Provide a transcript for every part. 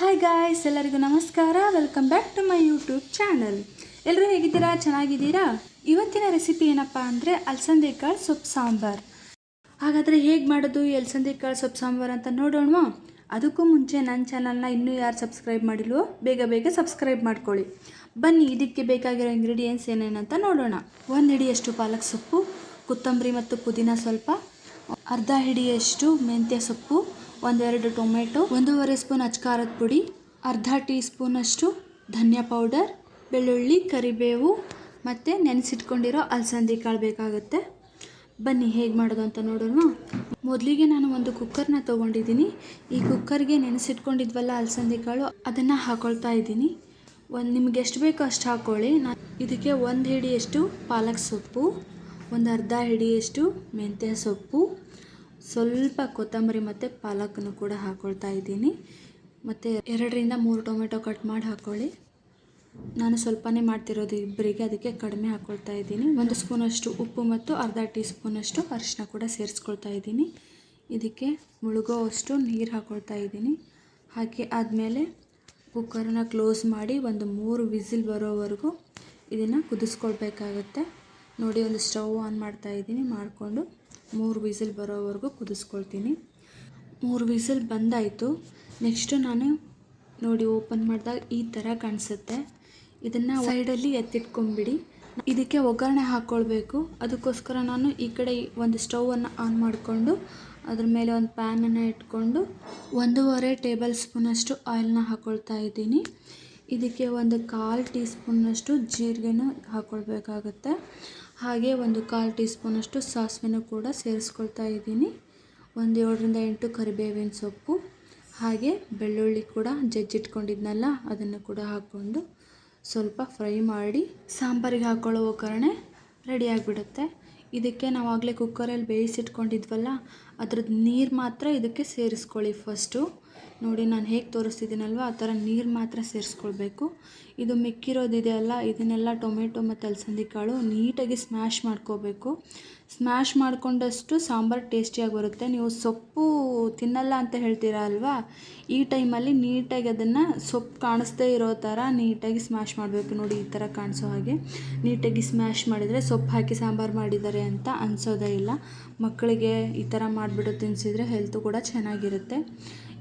Hi guys ಎಲ್ಲರಿಗೂ ನಮಸ್ಕಾರ. Welcome back to my YouTube channel ಎಲ್ಲರೂ ಹೇಗಿದ್ದೀರಾ? ಚೆನ್ನಾಗಿದ್ದೀರಾ? ಇವತ್ತಿನ ರೆಸಿಪಿ ಏನಪ್ಪ ಅಂದರೆ ಅಲಸಂದೆ ಕಾಳು ಸೊಪ್ಪು ಸಾಂಬಾರ್. ಹಾಗಾದರೆ ಹೇಗೆ ಮಾಡೋದು ಈ ಅಲಸಂದೆ ಕಾಳು ಸೊಪ್ಪು ಸಾಂಬಾರ್ ಅಂತ ನೋಡೋಣ ಅದಕ್ಕೂ ಮುಂಚೆ ನನ್ನ ಚಾನಲ್ನ ಇನ್ನೂ ಯಾರು ಸಬ್ಸ್ಕ್ರೈಬ್ ಮಾಡಿಲ್ವೋ, ಬೇಗ ಬೇಗ ಸಬ್ಸ್ಕ್ರೈಬ್ ಮಾಡ್ಕೊಳ್ಳಿ. ಬನ್ನಿ, ಇದಕ್ಕೆ ಬೇಕಾಗಿರೋ ಇಂಗ್ರೀಡಿಯೆಂಟ್ಸ್ ಏನೇನಂತ ನೋಡೋಣ. ಒಂದು ಹಿಡಿಯಷ್ಟು ಪಾಲಕ್ ಸೊಪ್ಪು, ಕೊತ್ತಂಬರಿ ಮತ್ತು ಪುದೀನ ಸ್ವಲ್ಪ, ಅರ್ಧ ಹಿಡಿಯಷ್ಟು ಮೆಂತ್ಯ ಸೊಪ್ಪು ಒಂದೆರಡು ಟೊಮೆಟೊ, ಒಂದೂವರೆ ಸ್ಪೂನ್ ಅಚ್ಕಾರದ ಪುಡಿ, ಅರ್ಧ ಟೀ ಸ್ಪೂನಷ್ಟು ಧನಿಯಾ ಪೌಡರ್, ಬೆಳ್ಳುಳ್ಳಿ, ಕರಿಬೇವು ಮತ್ತು ನೆನೆಸಿಟ್ಕೊಂಡಿರೋ ಅಲಸಂದಿ ಕಾಳು ಬೇಕಾಗುತ್ತೆ. ಬನ್ನಿ, ಹೇಗೆ ಮಾಡೋದು ಅಂತ ನೋಡೋಣ. ಮೊದಲಿಗೆ ನಾನು ಒಂದು ಕುಕ್ಕರ್ನ ತೊಗೊಂಡಿದ್ದೀನಿ. ಈ ಕುಕ್ಕರ್ಗೆ ನೆನೆಸಿಟ್ಕೊಂಡಿದ್ವಲ್ಲ ಅಲಸಂದಿ ಕಾಳು, ಅದನ್ನು ಹಾಕೊಳ್ತಾ ಇದ್ದೀನಿ. ಒಂದು ನಿಮ್ಗೆ ಎಷ್ಟು ಬೇಕೋ ಅಷ್ಟು ಹಾಕ್ಕೊಳ್ಳಿ ನಾನು ಇದಕ್ಕೆ ಒಂದು ಹಿಡಿಯಷ್ಟು ಪಾಲಕ್ ಸೊಪ್ಪು, ಒಂದು ಅರ್ಧ ಹಿಡಿಯಷ್ಟು ಮೆಂತ್ಯ ಸೊಪ್ಪು ಸ್ವಲ್ಪ ಕೊತ್ತಂಬರಿ ಮತ್ತು ಪಾಲಕನ್ನು ಕೂಡ ಹಾಕ್ಕೊಳ್ತಾ ಇದ್ದೀನಿ. ಮತ್ತು ಎರಡರಿಂದ ಮೂರು ಟೊಮೆಟೊ ಕಟ್ ಮಾಡಿ ಹಾಕ್ಕೊಳ್ಳಿ ನಾನು ಸ್ವಲ್ಪನೇ ಮಾಡ್ತಿರೋದು ಇಬ್ಬರಿಗೆ, ಅದಕ್ಕೆ ಕಡಿಮೆ ಹಾಕ್ಕೊಳ್ತಾ ಇದ್ದೀನಿ. ಒಂದು ಸ್ಪೂನಷ್ಟು ಉಪ್ಪು ಮತ್ತು ಅರ್ಧ ಟೀ ಸ್ಪೂನಷ್ಟು ಅರಿಶಿನ ಕೂಡ ಸೇರಿಸ್ಕೊಳ್ತಾ ಇದ್ದೀನಿ. ಇದಕ್ಕೆ ಮುಳುಗೋ ಅಷ್ಟು ನೀರು ಹಾಕ್ಕೊಳ್ತಾ ಇದ್ದೀನಿ. ಹಾಕಿ ಆದಮೇಲೆ ಕುಕ್ಕರನ್ನ ಕ್ಲೋಸ್ ಮಾಡಿ ಒಂದು ಮೂರು ವಿಸಿಲ್ ಬರೋವರೆಗೂ ಇದನ್ನು ಕುದಿಸ್ಕೊಳ್ಬೇಕಾಗತ್ತೆ. ನೋಡಿ ಒಂದು ಸ್ಟವ್ ಆನ್ ಮಾಡ್ತಾ ಇದ್ದೀನಿ. ಮಾಡಿಕೊಂಡು ಮೂರು ವಿಸಿಲ್ ಬರೋವರೆಗೂ ಕುದಿಸ್ಕೊಳ್ತೀನಿ. ಮೂರು ವಿಸಿಲ್ ಬಂದಾಯಿತು. ನೆಕ್ಸ್ಟು ನಾನು ನೋಡಿ ಓಪನ್ ಮಾಡಿದಾಗ ಈ ಥರ ಕಾಣಿಸುತ್ತೆ. ಇದನ್ನು ಸೈಡಲ್ಲಿ ಎತ್ತಿಟ್ಕೊಂಬಿಡಿ. ಇದಕ್ಕೆ ಒಗ್ಗರಣೆ ಹಾಕ್ಕೊಳ್ಬೇಕು ಅದಕ್ಕೋಸ್ಕರ ನಾನು ಈ ಕಡೆ ಒಂದು ಸ್ಟವನ್ನು ಆನ್ ಮಾಡಿಕೊಂಡು ಅದ್ರ ಮೇಲೆ ಒಂದು ಪ್ಯಾನನ್ನು ಇಟ್ಕೊಂಡು ಒಂದೂವರೆ ಟೇಬಲ್ ಸ್ಪೂನಷ್ಟು ಆಯಿಲ್ನ ಹಾಕ್ಕೊಳ್ತಾ ಇದ್ದೀನಿ. ಇದಕ್ಕೆ ಒಂದು ಕಾಲು ಟೀ ಸ್ಪೂನಷ್ಟು ಜೀರಿಗೆನೂ ಹಾಕ್ಕೊಳ್ಬೇಕಾಗತ್ತೆ ಹಾಗೆ ಒಂದು ಕಾಲು ಟೀ ಸ್ಪೂನಷ್ಟು ಸಾಸಿವೆನೂ ಕೂಡ ಸೇರಿಸ್ಕೊಳ್ತಾ ಇದ್ದೀನಿ. ಒಂದು ಏಳರಿಂದ ಎಂಟು ಕರಿಬೇವಿನ ಸೊಪ್ಪು, ಹಾಗೆ ಬೆಳ್ಳುಳ್ಳಿ ಕೂಡ ಜಜ್ಜಿಟ್ಕೊಂಡಿದ್ನಲ್ಲ, ಅದನ್ನು ಕೂಡ ಹಾಕ್ಕೊಂಡು ಸ್ವಲ್ಪ ಫ್ರೈ ಮಾಡಿ ಸಾಂಬಾರಿಗೆ ಹಾಕ್ಕೊಳ್ಳೋ ಒಗ್ಗರಣೆ ರೆಡಿಯಾಗಿಬಿಡುತ್ತೆ ಇದಕ್ಕೆ ನಾವು ಆಗಲೇ ಕುಕ್ಕರಲ್ಲಿ ಬೇಯಿಸಿಟ್ಕೊಂಡಿದ್ವಲ್ಲ, ಅದ್ರದ್ದು ನೀರು ಮಾತ್ರ ಇದಕ್ಕೆ ಸೇರಿಸ್ಕೊಳ್ಳಿ ಫಸ್ಟು. ನೋಡಿ ನಾನು ಹೇಗೆ ತೋರಿಸ್ತಿದ್ದೀನಲ್ವ? ಆ ಥರ ನೀರು ಮಾತ್ರ ಸೇರಿಸ್ಕೊಳ್ಬೇಕು. ಇದು ಮಿಕ್ಕಿರೋದಿದೆ ಅಲ್ಲ, ಇದನ್ನೆಲ್ಲ ಟೊಮೆಟೊ ಮತ್ತು ಅಲಸಂದಿ ಕಾಳು ನೀಟಾಗಿ ಸ್ಮ್ಯಾಶ್ ಮಾಡ್ಕೋಬೇಕು. ಸ್ಮ್ಯಾಶ್ ಮಾಡಿಕೊಂಡಷ್ಟು ಸಾಂಬಾರು ಟೇಸ್ಟಿಯಾಗಿ ಬರುತ್ತೆ. ನೀವು ಸೊಪ್ಪು ತಿನ್ನಲ್ಲ ಅಂತ ಹೇಳ್ತೀರಾ ಅಲ್ವಾ? ಈ ಟೈಮಲ್ಲಿ ನೀಟಾಗಿ ಅದನ್ನು ಸೊಪ್ಪು ಕಾಣಿಸ್ದೇ ಇರೋ ಥರ ನೀಟಾಗಿ ಸ್ಮ್ಯಾಶ್ ಮಾಡಬೇಕು. ನೋಡಿ ಈ ಥರ ಕಾಣಿಸೋ ಹಾಗೆ. ನೀಟಾಗಿ ಸ್ಮ್ಯಾಶ್ ಮಾಡಿದರೆ ಸೊಪ್ಪು ಹಾಕಿ ಸಾಂಬಾರು ಮಾಡಿದ್ದಾರೆ ಅಂತ ಅನಿಸೋದೇ ಇಲ್ಲ. ಮಕ್ಕಳಿಗೆ ಈ ಥರ ಮಾಡಿಬಿಟ್ಟು ತಿನ್ನಿಸಿದರೆ ಹೆಲ್ತು ಕೂಡ ಚೆನ್ನಾಗಿರುತ್ತೆ.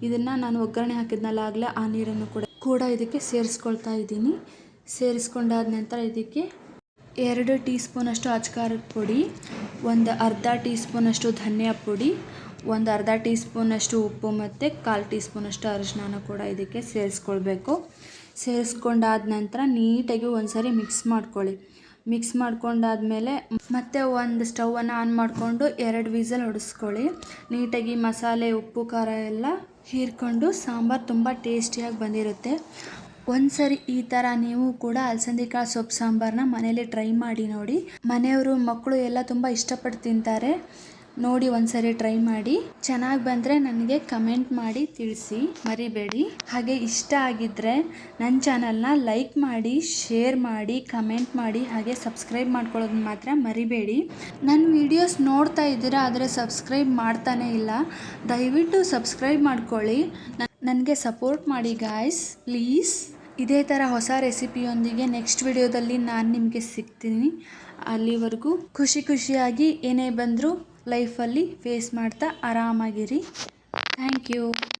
ಇದನ್ನು ನಾನು ಒಗ್ಗರಣೆ ಹಾಕಿದ್ನಲ್ಲ ಆಗಲೇ ಆ ನೀರನ್ನು ಕೂಡ ಕೂಡ ಇದಕ್ಕೆ ಸೇರಿಸ್ಕೊಳ್ತಾ ಇದ್ದೀನಿ. ಸೇರಿಸ್ಕೊಂಡಾದ ನಂತರ ಇದಕ್ಕೆ ಎರಡು ಟೀ ಸ್ಪೂನಷ್ಟು ಅಚ್ಕಾರದ ಪುಡಿ, ಒಂದು ಅರ್ಧ ಟೀ ಸ್ಪೂನಷ್ಟು ಧನಿಯಾ ಪುಡಿ, ಒಂದು ಅರ್ಧ ಟೀ ಸ್ಪೂನಷ್ಟು ಉಪ್ಪು ಮತ್ತು ಕಾಲು ಟೀ ಸ್ಪೂನಷ್ಟು ಅರಿಶಿನ ಕೂಡ ಇದಕ್ಕೆ ಸೇರಿಸ್ಕೊಳ್ಬೇಕು. ಸೇರಿಸ್ಕೊಂಡಾದ ನಂತರ ನೀಟಾಗಿ ಒಂದು ಮಿಕ್ಸ್ ಮಾಡ್ಕೊಳ್ಳಿ. ಮಿಕ್ಸ್ ಮಾಡ್ಕೊಂಡಾದಮೇಲೆ ಮತ್ತೆ ಒಂದು ಸ್ಟವನ್ನು ಆನ್ ಮಾಡಿಕೊಂಡು ಎರಡು ವಿಸಲ್ ಹೊಡೆಸ್ಕೊಳ್ಳಿ ನೀಟಾಗಿ ಮಸಾಲೆ, ಉಪ್ಪು, ಖಾರ ಎಲ್ಲ ಹೀರ್ಕೊಂಡು ಸಾಂಬಾರು ತುಂಬ ಟೇಸ್ಟಿಯಾಗಿ ಬಂದಿರುತ್ತೆ. ಒಂದು ಸರಿ ಈ ಥರ ನೀವು ಕೂಡ ಕಾಳು ಸೊಪ್ಪು ಸಾಂಬಾರನ್ನ ಮನೇಲಿ ಟ್ರೈ ಮಾಡಿ ನೋಡಿ. ಮನೆಯವರು ಮಕ್ಕಳು ಎಲ್ಲ ತುಂಬ ಇಷ್ಟಪಟ್ಟು ತಿಂತಾರೆ. ನೋಡಿ ಒಂದ್ಸರಿ ಟ್ರೈ ಮಾಡಿ. ಚೆನ್ನಾಗಿ ಬಂದರೆ ನನಗೆ ಕಮೆಂಟ್ ಮಾಡಿ ತಿಳಿಸಿ. ಮರಿಬೇಡಿ. ಹಾಗೆ ಇಷ್ಟ ಆಗಿದ್ದರೆ ನನ್ನ ಚಾನಲ್ನ ಲೈಕ್ ಮಾಡಿ ಶೇರ್ ಮಾಡಿ ಕಮೆಂಟ್ ಮಾಡಿ, ಹಾಗೆ ಸಬ್ಸ್ಕ್ರೈಬ್ ಮಾಡ್ಕೊಳ್ಳೋದು ಮಾತ್ರ ಮರಿಬೇಡಿ. ನನ್ನ ವೀಡಿಯೋಸ್ ನೋಡ್ತಾ ಇದ್ದೀರಾ ಆದರೆ ಸಬ್ಸ್ಕ್ರೈಬ್ ಮಾಡ್ತಾನೇ ಇಲ್ಲ, ದಯವಿಟ್ಟು ಸಬ್ಸ್ಕ್ರೈಬ್ ಮಾಡ್ಕೊಳ್ಳಿ. ನನಗೆ ಸಪೋರ್ಟ್ ಮಾಡಿ ಗಾಯ್ಸ್ ಪ್ಲೀಸ್ ಇದೇ ಥರ ಹೊಸ ರೆಸಿಪಿಯೊಂದಿಗೆ ನೆಕ್ಸ್ಟ್ ವಿಡಿಯೋದಲ್ಲಿ ನಾನು ನಿಮಗೆ ಸಿಗ್ತೀನಿ. ಅಲ್ಲಿವರೆಗೂ ಖುಷಿ ಖುಷಿಯಾಗಿ ಏನೇ ಬಂದರೂ ಲೈಫಲ್ಲಿ ಫೇಸ್ ಮಾಡ್ತಾ ಆರಾಮಾಗಿರಿ. Thank you